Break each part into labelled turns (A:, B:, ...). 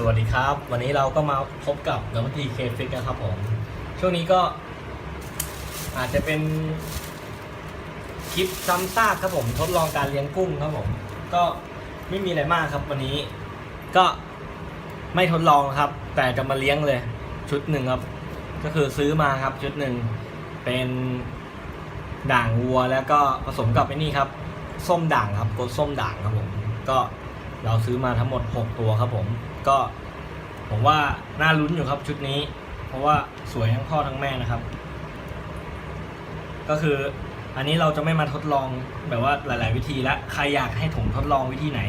A: สวัสดีครับ วันนี้เราก็มาพบกับน้องทีเคฟิกนะครับผม ช่วงนี้ก็อาจจะเป็นคลิปซ้ำซากครับผมทดลองการเลี้ยงกุ้งครับผม ก็ไม่มีอะไรมากครับ วันนี้ก็ไม่ทดลองครับ แต่จะมาเลี้ยงเลย ชุดหนึ่งครับ ก็คือซื้อมาครับชุดหนึ่งเป็นด่างวัวแล้วก็ผสมกับไอ้นี่ครับ ส้มด่างครับกดส้มด่างครับผม ก็เราซื้อมาทั้งหมด 6 ตัวครับผม ก็ ผมว่าน่าลุ้นอยู่ครับชุดนี้ เพราะว่าสวยทั้งพ่อทั้งแม่นะครับ ก็คืออันนี้เราจะไม่มาทดลองแบบว่าหลาย ๆ วิธีและใครอยากให้ผมทดลองวิธีไหน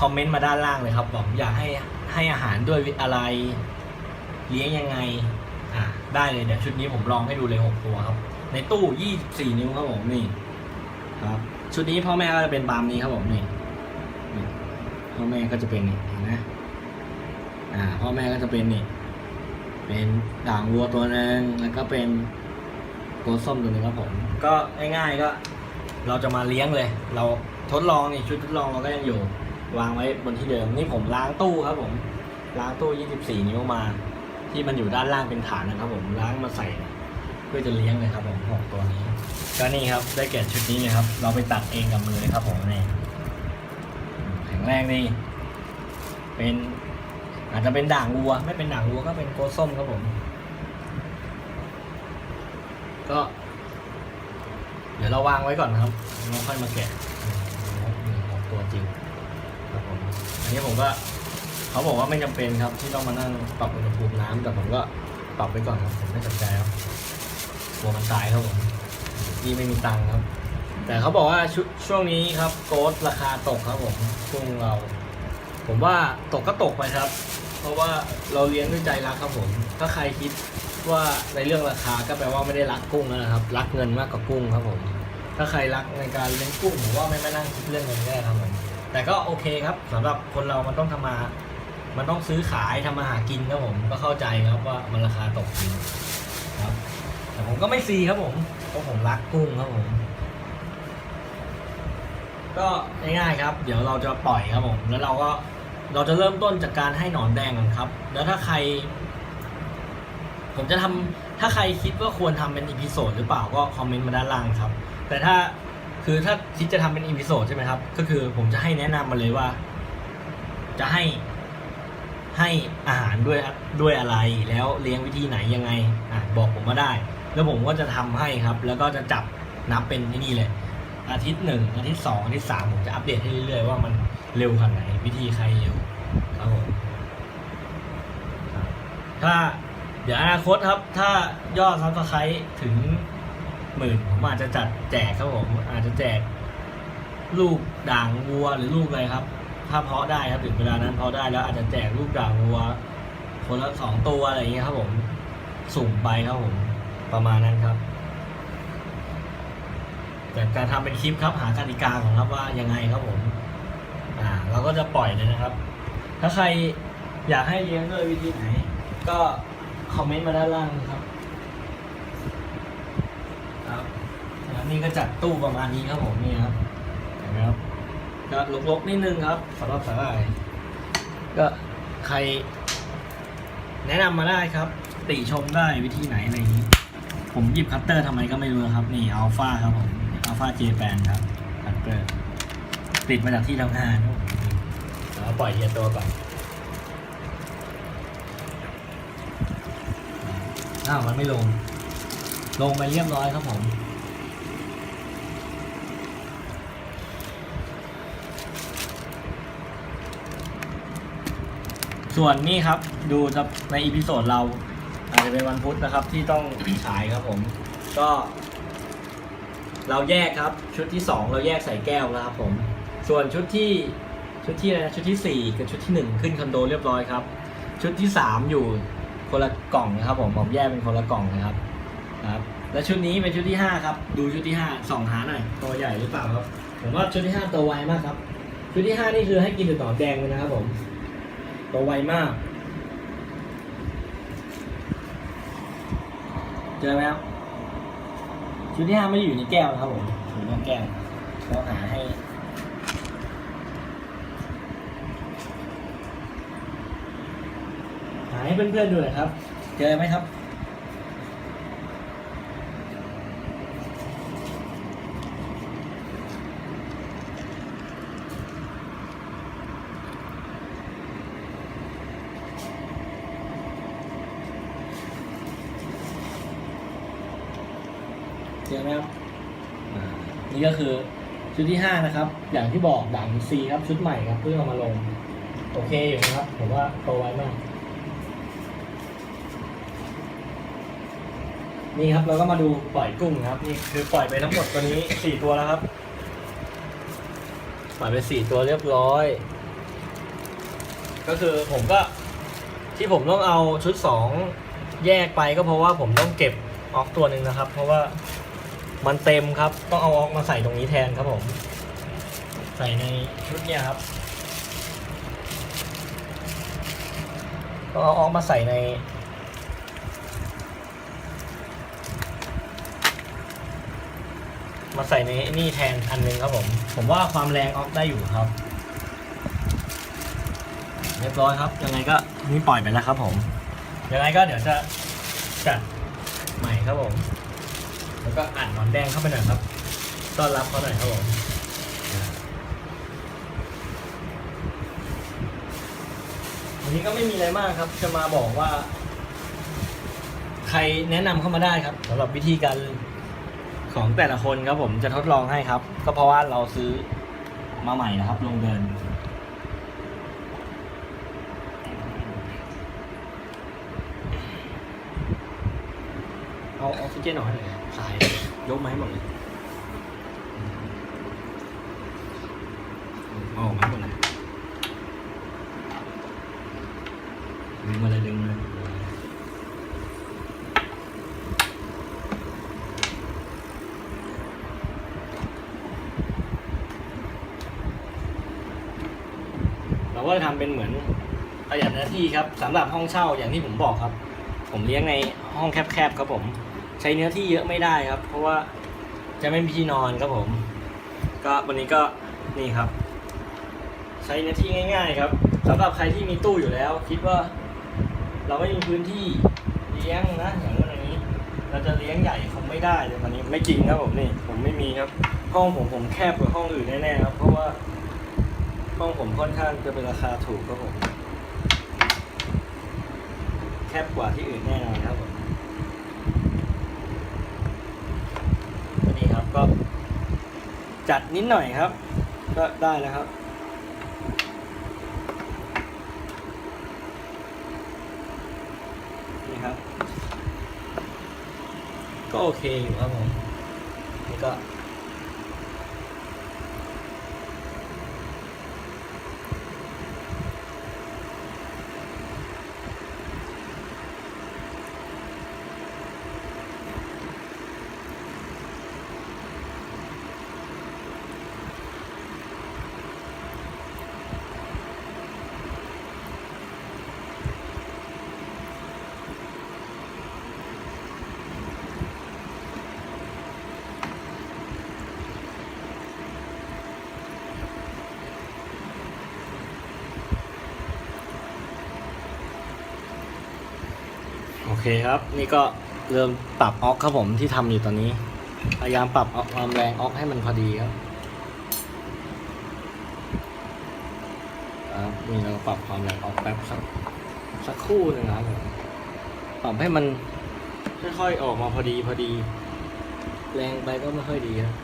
A: คอมเมนต์มาด้านล่างเลยครับบอกอยากให้ให้อาหารด้วยอะไรเลี้ยงยังไง อ่าได้เลยเดี๋ยวชุดนี้ผมลองให้ดูเลย6ตัวครับ ในตู้24นิ้วครับผมนี่ครับ ชุดนี้พ่อแม่ก็จะเป็นบามนี้ครับผมนี่ พ่อแม่ก็จะเป็นนี่เห็นไหมอ่าพ่อแม่ก็จะเป็นนี่ เป็นด่างวัวตัวหนึงแล้วก็เป็นโกส้มตัวหนึงครับผม ก็ง่ายๆก็ เราจะมาเลี้ยงเลย เราทดลองนี่ชุดทดลองเราก็ยังอยู่ วางไว้บนที่เดิมนี่ผมล้างตู้ครับผมล้างตู้ 24 นิ้วมา ที่มันอยู่ด้านล่างเป็นฐานนะครับผมล้างมาใส่เพื่อจะเลี้ยงเลยครับผมหกตัวนี้ ก็นี่ครับได้แก่ชุดนี้เลยครับ เราไปตัดเองกับมือเลยครับผมนี่ แรงนี่เป็นอาจจะเป็นด่างวัว ไม่เป็นด่างวัวก็เป็นโกส้มครับผม ก็ เดี๋ยวเราวางไว้ก่อนนะครับแล้วค่อยมาแกะของตัวจริงครับผมอันนี้ผมก็เขาบอกว่าไม่จำเป็นครับ ที่ต้องมานั่งปรับอุณหภูมิน้ำแต่ผมก็ปรับไว้ก่อนครับผมไม่สนใจครับกลัวมันตายครับผมนี่ไม่มีตังค์ครับ แต่เขาบอกว่าชช่วงนี้ครับโกดราคาตกครับผมช่วงเรา ผมว่าตกก็ตกไปครับ เพราะว่าเราเลี้ยงด้วยใจรักครับผม ถ้าใครคิดว่าในเรื่องราคาก็แปลว่าไม่ได้รักกุ้งแล้วนะครับ รักเงินมากกว่ากุ้งครับผม ถ้าใครรักในการเลี้ยงกุ้งผมว่าไม่มานั่งคิดเรื่องเงินก็ได้ครับผมแต่ก็โอเคครับสำหรับคนเรามันต้องทำมา มันต้องซื้อขายทำมาหากินครับผมก็เข้าใจครับว่ามันราคาตกจริงครับ แต่ผมก็ไม่ซีครับผมเพราะผมรักกุ้งครับผม ก็ง่ายๆครับ เดี๋ยวเราจะปล่อยครับผม แล้วเราก็เราจะเริ่มต้นจากการให้หนอนแดงก่อนครับ แล้วถ้าใคร ผมจะทำถ้าใครคิดว่าควรทำเป็นอีพิโซดหรือเปล่าก็คอมเมนต์มาด้านล่างครับ แต่ถ้าคือถ้าคิดจะทำเป็นอีพิโซดใช่ไหมครับ ก็คือผมจะให้แนะนำมาเลยว่า จะให้ให้อาหารด้วยด้วยอะไรแล้วเลี้ยงวิธีไหนยังไงอะบอกผมมาได้ แล้วผมก็จะทำให้ครับ แล้วก็จะจับนับเป็นที่นี่เลย อาทิตย์หนึ่งอาทิตย์สองอาทิตย์สามผมจะอัปเดตให้เรื่อยๆว่ามันเร็วขนาดไหนวิธีใครเร็วครับผมถ้าเดี๋ยวอนาคตครับ ถ้ายอดซับสไครต์ถึงหมื่นผมอาจจะจัดแจกครับผมอาจจะแจก ลูกด่างวัวหรือลูกอะไรครับ ถ้าเพาะได้ครับถึงเวลานั้นเพาะได้แล้วอาจจะแจกลูกด่างวัว คนละสองตัวอะไรอย่างเงี้ยครับผม สุ่มไปครับผม ประมาณนั้นครับ แต่การทำเป็นคลิปครับหากติกาของครับว่ายังไงครับผม อ่า เราก็จะปล่อยเลยนะครับ ถ้าใครอยากให้เลี้ยงด้วยวิธีไหน ก็คอมเมนต์มาด้านล่างนะครับ ครับแล้วนี่ก็จัดตู้ประมาณนี้ครับผมนี่ครับเห็นไหมครับก็ลกๆนิดนึงครับสำหรับสาหร่ายก็ใคร แนะนำมาได้ครับ ติชมได้วิธีไหนอะไรอย่างนี้ ผมหยิบคัตเตอร์ทำไมก็ไม่รู้ครับ นี่อัลฟาครับผม อัลฟาเจแปนครับคัตเตอร์ติดมาจากที่ทำงานครับผมแล้วปล่อยเยียตัวก่อนอ้าวมันไม่ลง ลงไปเรียบร้อยครับผมส่วนนี้ครับดูจะในอีพิโซดเราอาจจะเป็นวันพุธนะครับที่ต้องฉายครับผม ก็ เราแยกครับชุดที่สองเราแยกใส่แก้วแล้วครับผม ส่วนชุดที่ชุดที่อะไรนะชุดที่สี่กับชุดที่หนึ่งขึ้นคอนโดเรียบร้อยครับ ชุดที่สามอยู่คนละกล่องนะครับผมผมแยกเป็นคนละกล่องนะครับครับ และชุดนี้เป็นชุดที่ห้าครับ ดูชุดที่ห้าส่องหาหน่อยตัวใหญ่หรือเปล่าครับ ผมว่าชุดที่ห้าตัวไวมากครับ ชุดที่ห้านี่คือให้กินแต่หนอแดงเลยนะครับผมตัวไวมาก เจอไหมครับ ชุดที่ห้าไม่ได้อยู่ในแก้วนะครับผมอยู่นอกแก้วเราหาให้หาให้เพื่อนๆดูนะครับ เจอไหมครับ เจอไหมครับอ่านี่ก็คือชุดที่ห้านะครับ อย่างที่บอกด่านซีครับชุดใหม่ครับเพิ่งเอามาลง โอเคอยู่นะครับ ผมว่าโตไวมาก นี่ครับเราก็มาดูปล่อยกุ้งครับนี่คือปล่อยไปทั้งหมดตัวนี้สี่ตัวแล้วครับ ปล่อยไปสี่ตัวเรียบร้อย ก็คือผมก็ที่ผมต้องเอาชุดสองแยกไปก็เพราะว่าผมต้องเก็บออกตัวหนึ่งนะครับ เพราะว่า มันเต็มครับ ต้องเอาออกมาใส่ตรงนี้แทนครับผม ใส่ในชุดเนี้ยครับต้องเอาออกมาใส่ใน มาใส่ในนี่แทนอันหนึงครับผม ผมว่าความแรงออกได้อยู่ครับ เรียบร้อยครับ ยังไงก็นี่ปล่อยไปแล้วครับผม ยังไงก็เดี๋ยวจะจัดใหม่ครับผม แล้วก็อัดหนอนแดงเข้าไปหน่อยครับต้อนรับเขาหน่อยครับผมวันนี้ก็ไม่มีอะไรมากครับ จะมาบอกว่า ใครแนะนำเข้ามาได้ครับสำหรับวิธีการของแต่ละคนครับผมจะทดลองให้ครับ ก็เพราะว่าเราซื้อมาใหม่นะครับ ลงเดิน เอาออกซิเจนออกให้หน่อยาย ยกมาให้หมดเลยเอาออกมาให้หมดเลยดึงมาเลยดึงมาเลยเราก็จะทำเป็นเหมือนประหยัดหน้าที่ครับสำหรับห้องเช่าอย่างที่ผมบอกครับ ผมเลี้ยงในห้องแคบๆครับผม ใช้เนื้อที่เยอะไม่ได้ครับ เพราะว่าจะไม่มีที่นอนครับผม ก็วันนี้ก็นี่ครับ ใช้เนื้อที่ง่าย ๆ ครับสำหรับใครที่มีตู้อยู่แล้ว คิดว่า เราไม่มีพื้นที่เลี้ยงนะอย่างนั้นอย่างนี้ เราจะเลี้ยงใหญ่คงไม่ได้เลยวันนี้ไม่จริงครับผมนี่ผมไม่มีครับห้องผมผมแคบกว่าห้องอื่นแน่ๆครับ เพราะว่าห้องผมค่อนข้างจะเป็นราคาถูกครับผมแคบกว่าที่อื่นแน่นอนครับผม ก็จัดนิดหน่อยครับ ก็ได้แล้วครับ นี่ครับ ก็โอเคอยู่ครับผมนี่ก็ เคครับ นี่ก็เริ่มปรับออกครับผมที่ทำอยู่ตอนนี้ พยายามปรับความแรงออกให้มันพอดีครับครับนี่เราปรับความแรงออกแป๊บสักสักครู่หนึงนะครับปรับให้มันค่อยๆออกมาพอดีพอดี แรงไปก็ไม่ค่อยดีครับ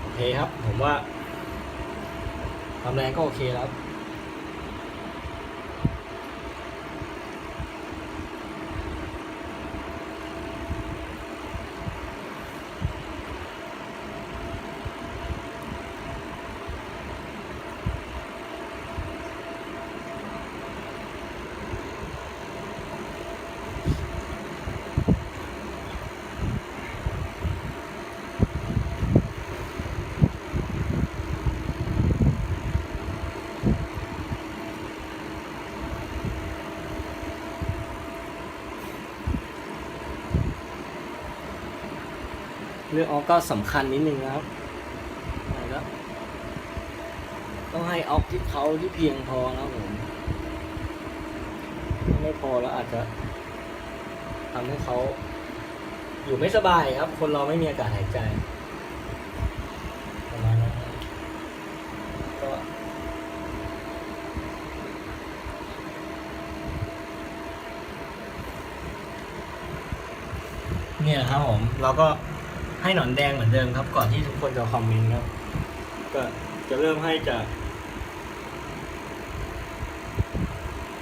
A: โอเคครับ ผมว่าความแรงก็โอเคแล้ว รื่องออกก็สำคัญนิดนึงนะครับก็ต้องให้ออกซิเขาที่เพียงพอนะครับผมถ้าไม่พอแล้วอาจจะทำให้เขาอยู่ไม่สบายครับ คนเราไม่มีอากาศหายใจประมาณนั้นก็เนี่ยครับผมเราก็ ให้หนอนแดงเหมือนเดิมครับ ก่อนที่ทุกคนจะคอมเมนต์ครับ ก็จะเริ่มให้จาก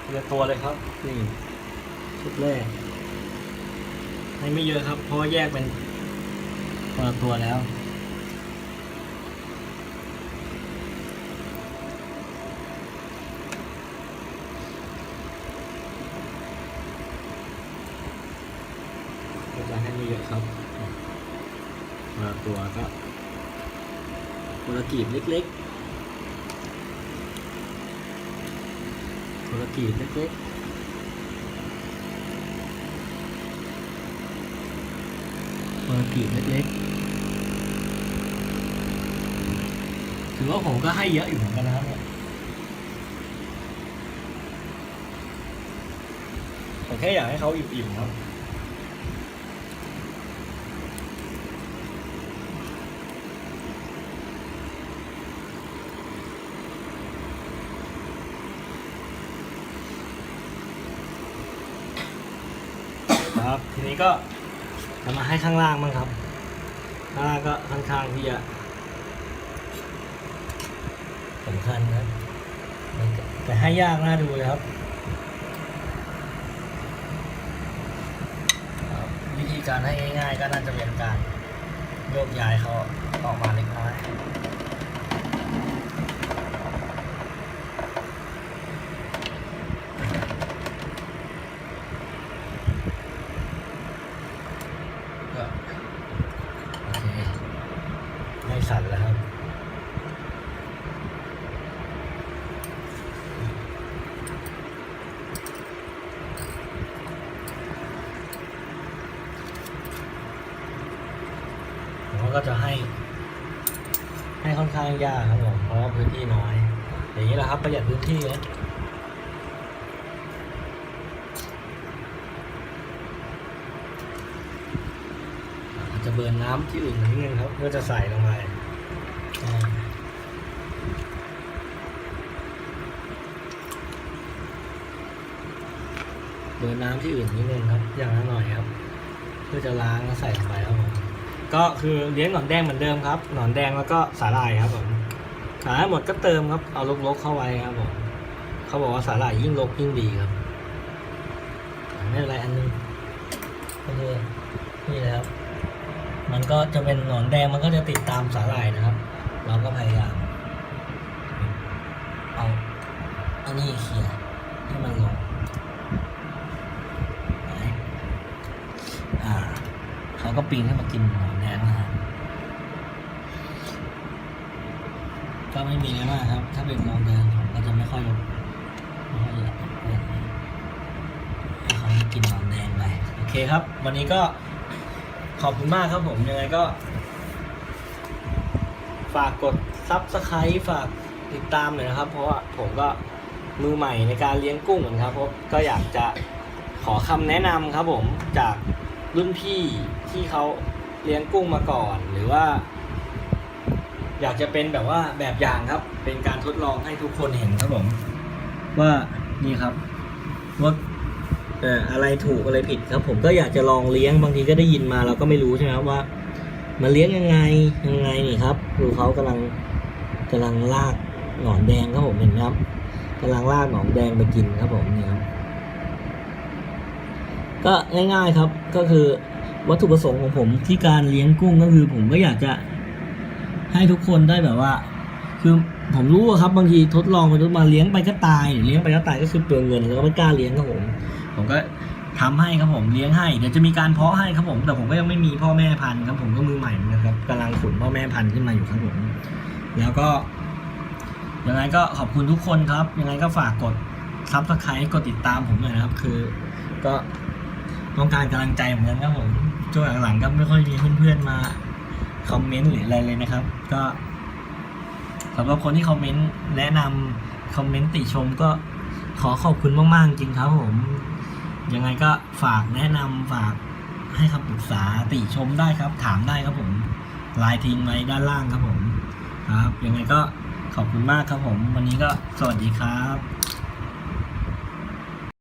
A: ทีละตัวเลยครับ นี่ชุดแรก ให้ไม่เยอะครับ เพราะว่าแยกเป็นคนละตัวแล้วจะให้ไม่เยอะครับ ตัวก็คนละกีบเล็กๆคนละกีบเล็กๆคนกีบเล็กๆ ถือว่าผมก็ให้เยอะอยู่เหมือนกันนะครับเนี่ยผมแค่อยากให้เขาอิ่มๆครับ ครับ ทีนี้ก็จะมาให้ข้างล่างบ้างครับข้างล่างก็ค่อนข้างที่จะสำคัญนะแต่ให้ยากน่าดูเลยครับ วิธีการให้ง่าย ๆ ก็น่าจะเป็นการโยกย้ายเขาออกมาเล็กน้อยก็โอเคไม่สั่นแล้วครับ ผมก็จะให้ ให้ค่อนข้างยากครับผมเพราะว่าพื้นที่น้อย อย่างนี้แหละครับประหยัดพื้นที่นะจะเบิร์นน้ำที่อื่นนิดนึงครับเพื่อจะใส่ลงไปเบิร์นน้ำที่อื่นนิดนึงครับ อย่างละหน่อยครับ เพื่อจะล้างแล้วใส่ลงไปครับ ก็คือเลี้ยงหนอนแดงเหมือนเดิมครับ หนอนแดงแล้วก็สาหร่ายครับผมสาหร่ายหมดก็เติมครับ เอาลกๆเข้าไว้ครับผมเขาบอกว่าสาหร่ายยิ่งลกยิ่งดีครับไม่เป็นไรอันนึงก็คือนี่นะครับมันก็จะเป็นหนอนแดงมันก็จะติดตามสาหร่ายนะครับ เราก็พยายามเอาอันนี้เขี่ยให้มันลงไหนอ่า เขาก็ปีนขึ้นมากินหนอนแดงนะครับก็ไม่มีอะไรมากครับ ถ้าเป็นหนอนแดงผมก็จะไม่ค่อยไม่ค่อยอยากเล่นให้เขากินหนอนแดงไปโอเคครับ วันนี้ก็ขอบคุณมากครับผมยังไงก็ ฝากกดซับสไครต์ฝากติดตามหน่อยนะครับ เพราะว่าผมก็มือใหม่ในการเลี้ยงกุ้งเหมือนครับผมก็อยากจะขอคำแนะนำครับผมจาก รุ่นพี่ที่เขาเลี้ยงกุ้งมาก่อน หรือว่า อยากจะเป็นแบบว่าแบบอย่างครับ เป็นการทดลองให้ทุกคนเห็นครับผม ว่านี่ครับว่าอะไรถูกอะไรผิดครับ ผมก็อยากจะลองเลี้ยงบางทีก็ได้ยินมาเราก็ไม่รู้ใช่ไหมครับว่ามันเลี้ยงยังไงยังไงนี่ครับดูเขากำลังกำลังลากหนอนแดงครับผมเห็นไหมครับกำลังลากหนอนแดงไปกินครับผมนี่ครับ ก็ง่ายๆครับก็คือวัตถุประสงค์ของผมที่การเลี้ยงกุ้งก็คือผมก็อยากจะให้ทุกคนได้แบบว่า คือผมรู้ครับบางทีทดลองไปทดมาเลี้ยงไปก็ตายเลี้ยงไปก็ตายก็คือเปลืองเงินแล้วก็ไม่กล้าเลี้ยงครับผมผมก็ทำให้ครับผมเลี้ยงให้เดี๋ยวจะมีการเพาะให้ครับผม แต่ผมก็ยังไม่มีพ่อแม่พันธุ์ครับผมก็มือใหม่นกันครับกำลังขุนพ่อแม่พันธุ์ขึ้นมาอยู่ครับผมแล้วก็ยังไงก็ขอบคุณทุกคนครับ ยังไงก็ฝากกดซับสไครต์กดติดตามผมหน่อยนะครับ คือก็ ต้องการกำลังใจเหมือนกันครับผมช่วงหลังๆก็ไม่ค่อยมีเพื่อนๆมาคอมเมนต์หรืออะไรเลยนะครับ ก็สำหรับคนที่คอมเมนต์แนะนำคอมเมนต์ติชมก็ขอขอบคุณมากๆจริงครับผมยังไงก็ฝากแนะนำฝากให้คำปรึกษาติชมได้ครับ ถามได้ครับผมไลน์ทิ้งไว้ด้านล่างครับผม ครับยังไงก็ขอบคุณมากครับผม วันนี้ก็สวัสดีครับ